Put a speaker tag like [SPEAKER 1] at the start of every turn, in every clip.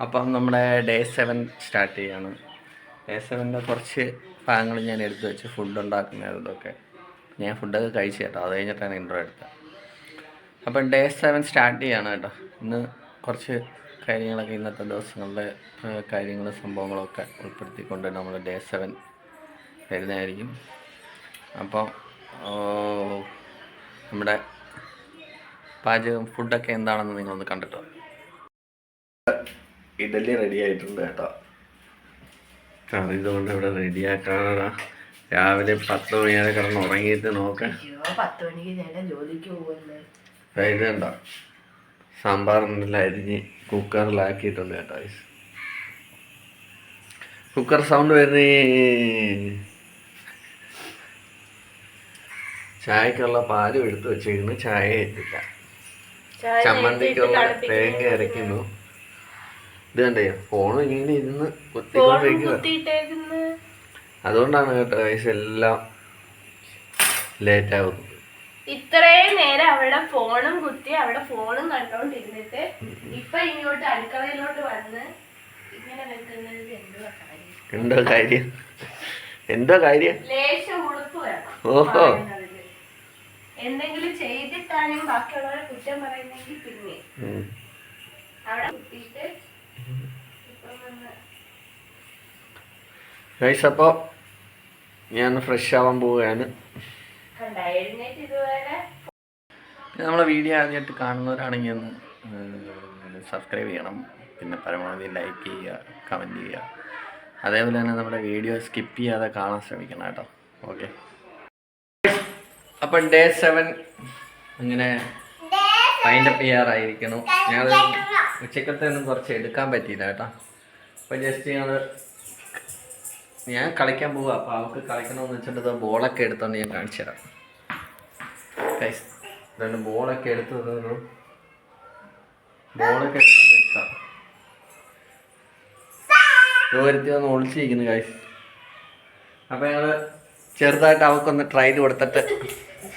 [SPEAKER 1] അപ്പം നമ്മുടെ day seven start ചെയ്യാണ്. ഡേ സെവന്റെ കുറച്ച് ഭാഗങ്ങൾ ഞാൻ എടുത്തു വെച്ച് ഫുഡ് ഉണ്ടാക്കുന്നതൊക്കെ ഞാൻ ഫുഡൊക്കെ കഴിച്ചു കേട്ടോ. അത് കഴിഞ്ഞിട്ടാണ് ഇൻട്രോ എടുത്തത്. അപ്പം ഡേ സെവൻ സ്റ്റാർട്ട് ചെയ്യാണ് കേട്ടോ. ഇന്ന് കുറച്ച് കാര്യങ്ങളൊക്കെ ഇന്നത്തെ ദിവസങ്ങളിലെ കാര്യങ്ങളും സംഭവങ്ങളൊക്കെ ഉൾപ്പെടുത്തിക്കൊണ്ട് നമ്മൾ ഡേ സെവൻ വരുന്നതായിരിക്കും. അപ്പോൾ നമ്മുടെ പാചകം ഫുഡൊക്കെ എന്താണെന്ന് നിങ്ങളൊന്ന് കണ്ടിട്ടോ. ഇഡലി റെഡി ആയിട്ടുണ്ട് കേട്ടോ. കറി ഇതുകൊണ്ട് ഇവിടെ ആക്കാനടാ രാവിലെ പത്ത് മണി വരെ കിടന്ന് ഉറങ്ങിയിട്ട് നോക്കാം.
[SPEAKER 2] അയ്യോ പത്ത് മണിക്ക് ഞാൻ ജോലിക്ക് പോകുമല്ലേ
[SPEAKER 1] ഇത് കണ്ടോ സാമ്പാറിനെല്ലാം അരിഞ്ഞ് കുക്കറിലാക്കിയിട്ടുണ്ട് കേട്ടോ. കുക്കർ സൗണ്ട് വരുന്നേ. ചായക്കുള്ള പാലും എടുത്ത് വെച്ചിരുന്നു ചായ എത്തില്ല
[SPEAKER 2] ചായ
[SPEAKER 1] ചമ്മന്തിക്കുള്ള തേങ്ങ അരയ്ക്കുന്നു. ഇത് കണ്ടേ ഫോൺ ഇങ്ങനെ ഇരുന്ന് കുത്തിക്കൊണ്ടിരിക്കുക അതുകൊണ്ടാണ് കേട്ടോ വയസ്സ് എല്ലാം ലേറ്റ് ആവുന്നത്.
[SPEAKER 2] ഇത്രയും നേരം അവിടെ ഫോണും കുത്തി അവിടെ ഫോണും കണ്ടോണ്ടിരുന്നിട്ട് ഇപ്പൊ ഇങ്ങോട്ട് അടുക്കളയിലോട്ട് വന്ന് ഇങ്ങനെ വെക്കുന്നത് എന്തുവാ കാര്യം.
[SPEAKER 1] എന്തോ കാര്യം? എന്തോ കാര്യം?
[SPEAKER 2] ലേശം ഉളുപ്പ് വേണം
[SPEAKER 1] ഓഹോ.
[SPEAKER 2] എന്തെങ്കിലും ചെയ്തിട്ടാണെങ്കിൽ ബാക്കിയുള്ളവരെ കുറ്റം പറയുന്നെങ്കിൽ പിന്നെ. അവിടെ കുത്തിയിട്ട്
[SPEAKER 1] ഗൈസ് അപ്പോൾ ഞാൻ ഫ്രഷ് ആവാൻ പോവുകയാണ്. പിന്നെ നമ്മളെ വീഡിയോ ആദ്യമായിട്ട് കാണുന്നവരാണെങ്കിൽ ഒന്ന് സബ്സ്ക്രൈബ് ചെയ്യണം. പിന്നെ പരമാവധി ലൈക്ക് ചെയ്യുക കമന്റ് ചെയ്യുക. അതേപോലെ തന്നെ നമ്മുടെ വീഡിയോ സ്കിപ്പ് ചെയ്യാതെ കാണാൻ ശ്രമിക്കണം കേട്ടോ. ഓക്കെ അപ്പം ഡേ സെവൻ അങ്ങനെ ഫൈൻഡപ്പ് ചെയ്യാറായിരിക്കണം ഞങ്ങൾ ഉച്ചക്കത്തെ ഒന്നും കുറച്ച് എടുക്കാൻ പറ്റിയില്ല കേട്ടോ. അപ്പോൾ ജസ്റ്റ് ഞങ്ങൾ ഞാൻ കളിക്കാൻ പോവുക അപ്പോൾ അവൾക്ക് കളിക്കണമെന്ന് വെച്ചിട്ട് ബോളൊക്കെ എടുത്തോണ്ട് ഞാൻ കാണിച്ചു തരാം. രണ്ട് ബോളൊക്കെ എടുത്ത് തന്നു ബോളൊക്കെ എടുത്തോണ്ട് നിൽക്കാം ദൂരത്തിൽ വന്ന് ഒളിച്ചിരിക്കുന്നു കൈസ് അപ്പൊ ഞങ്ങൾ ചെറുതായിട്ട് അവക്കൊന്ന് ട്രയൽ കൊടുത്തിട്ട്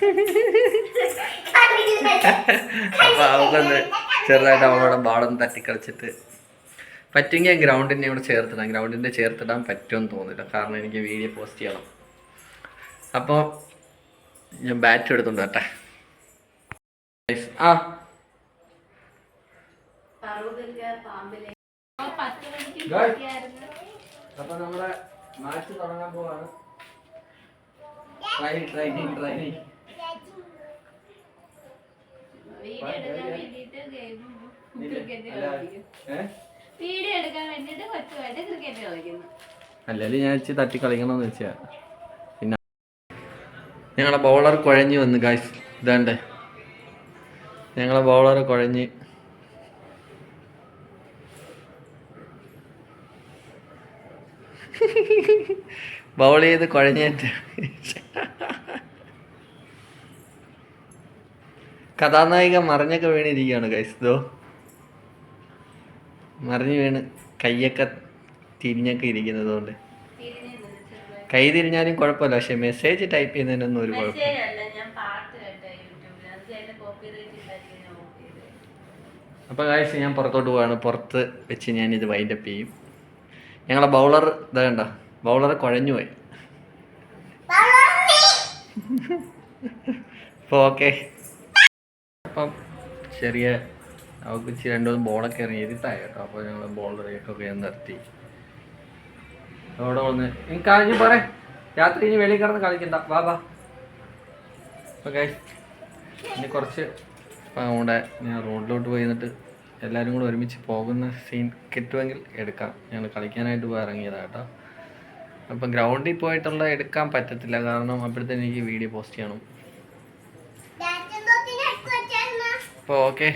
[SPEAKER 1] അപ്പൊ അവക്കൊന്ന് ചെറുതായിട്ട് അവളോടെ ബാളൊന്ന് തട്ടിക്കളിച്ചിട്ട് പറ്റുമെങ്കിൽ ഗ്രൗണ്ടിന്റെ ഇവിടെ ചേർത്തിടാം. ഗ്രൗണ്ടിന്റെ ചേർത്തിടാൻ പറ്റുമെന്ന് തോന്നില്ല കാരണം എനിക്ക് വീഡിയോ പോസ്റ്റ് ചെയ്യണം. അപ്പോൾ ഞാൻ ബാറ്റ് എടുത്തുണ്ട് കേട്ടെ ആ. അപ്പൊ നമ്മുടെ മാച്ച് തുടങ്ങാൻ പോവാണ്. ട്രെയിനിങ് ട്രെയിനിങ് ട്രെയിനിങ് അല്ലെങ്കിൽ ഞാൻ ഇച്ചിരി തട്ടി കളിക്കണമെന്ന് വെച്ചാ. പിന്നെ ഞങ്ങളെ ബൗളർ കുഴഞ്ഞു വന്ന് ഗായ്സ് ഇതാണ്ടേ. ഞങ്ങളെ ബൗളർ കുഴഞ്ഞ്. ബൗൾ ചെയ്ത് കുഴഞ്ഞേറ്റ്. കഥാനായിക മറിഞ്ഞൊക്കെ വീണിരിക്കുകയാണ് ഗൈസ് ഇതോ മറിഞ്ഞു വീണ് കയ്യൊക്കെ തിരിഞ്ഞൊക്കെ ഇരിക്കുന്നത് കൊണ്ട്. കൈ തിരിഞ്ഞാലും കുഴപ്പമില്ല പക്ഷെ മെസ്സേജ് ടൈപ്പ് ചെയ്യുന്നതിനൊന്നും ഒരു
[SPEAKER 2] ചെയ്ത്.
[SPEAKER 1] അപ്പോൾ കാഴ്ച ഞാൻ പുറത്തോട്ട് പോവാണ്. പുറത്ത് വെച്ച് ഞാൻ ഇത് വൈൻഡപ്പ് ചെയ്യും. ഞങ്ങളെ ബൗളർ ഇതാ കണ്ടോ? ബൗളർ കുഴഞ്ഞു പോയി. അപ്പോൾ ഓക്കെ അപ്പം ചെറിയ ഇച്ചിരി രണ്ടു മൂന്ന് ബോളൊക്കെ ഇരുട്ടായി കേട്ടോ. അപ്പോൾ ഞങ്ങൾ ബോൾ ബോളറൊക്കെ ഞാൻ നിർത്തി. അവിടെ വന്ന് എനിക്ക് കഴിഞ്ഞ് പറ രാത്രി ഇനി വെളിയിൽ കിടന്ന് കളിക്കണ്ട. വാ വാ. ഓക്കെ ഇനി കുറച്ച് അവിടെ ഞാൻ റോഡിലോട്ട് പോയി എന്നിട്ട് എല്ലാവരും കൂടെ ഒരുമിച്ച് പോകുന്ന സീൻ കിട്ടുമെങ്കിൽ എടുക്കാം. ഞങ്ങൾ കളിക്കാനായിട്ട് പോയി ഇറങ്ങിയതാണ് കേട്ടോ. അപ്പം ഗ്രൗണ്ടിൽ പോയിട്ടുള്ള എടുക്കാൻ പറ്റത്തില്ല. കാരണം അപ്പോഴത്തേന് എനിക്ക് വീഡിയോ പോസ്റ്റ് ചെയ്യണം. അപ്പോൾ ഓക്കെ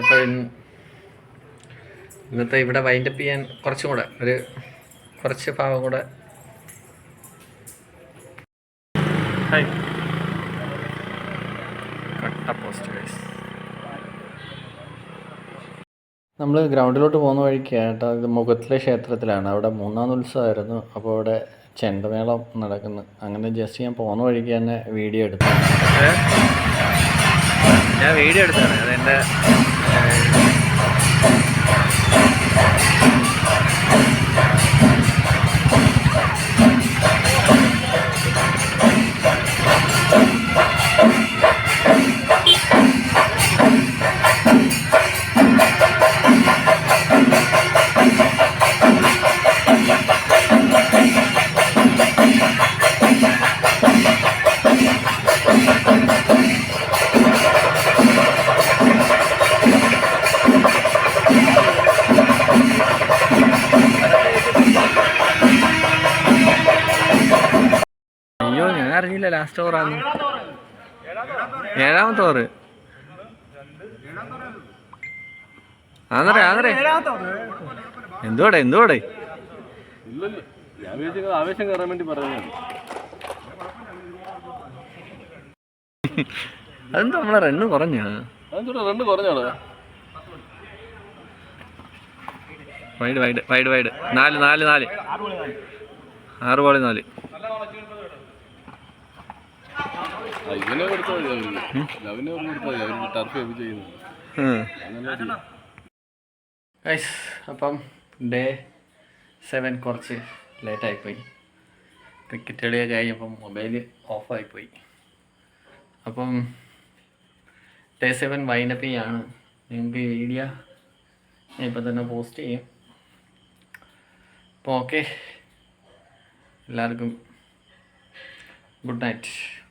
[SPEAKER 1] അപ്പോൾ ഇന്നത്തെ ഇവിടെ വൈൻഡപ്പ് ചെയ്യാൻ കുറച്ചും കൂടെ ഒരു കുറച്ച് ഭാഗം കൂടെ. ഹായ് കട്ട പോസ്റ്റ് ഗൈസ് നമ്മൾ ഗ്രൗണ്ടിലോട്ട് പോകുന്ന വഴിക്ക് കേട്ടോ ഇത് മുഖത്തിലെ ക്ഷേത്രത്തിലാണ്. അവിടെ മൂന്നാം ഉത്സവമായിരുന്നു. അപ്പോൾ അവിടെ ചെണ്ടമേളം നടക്കുന്നു. അങ്ങനെ ജസ്റ്റ് ഞാൻ പോകുന്ന വഴിക്ക് തന്നെ വീഡിയോ എടുത്തു. ഞാൻ വീഡിയോ എടുത്താണ് അതെന്റെ അറിയില്ല ലാസ്റ്റ് ഓവറാണ് ഏഴാമത്തെ ഓവർ ആന്നറേ ആന്നറേ. എന്തുവാടെ എന്തുവാടെ?
[SPEAKER 3] ആവേശം
[SPEAKER 1] അതെന്താ നമ്മളെ റണ്ണ് കുറഞ്ഞ?
[SPEAKER 3] റണ്ണ് കുറഞ്ഞാളോ
[SPEAKER 1] വൈഡ് വൈഡ് വൈഡ് വൈഡ് നാല് നാല് നാല്. ആറ് ബോളിൽ നാല്. അപ്പം ഡേ സെവൻ കുറച്ച് ലേറ്റായിപ്പോയി ക്രിക്കറ്റ് കളിയൊക്കെ കഴിഞ്ഞപ്പം മൊബൈൽ ഓഫായിപ്പോയി അപ്പം ഡേ സെവൻ വൈൻഡപ്പ് ചെയ്യാണ്. നിങ്ങൾക്ക് വീഡിയോ ഞാൻ ഇപ്പം തന്നെ പോസ്റ്റ് ചെയ്യും. അപ്പോൾ ഓക്കെ എല്ലാവർക്കും ഗുഡ് നൈറ്റ്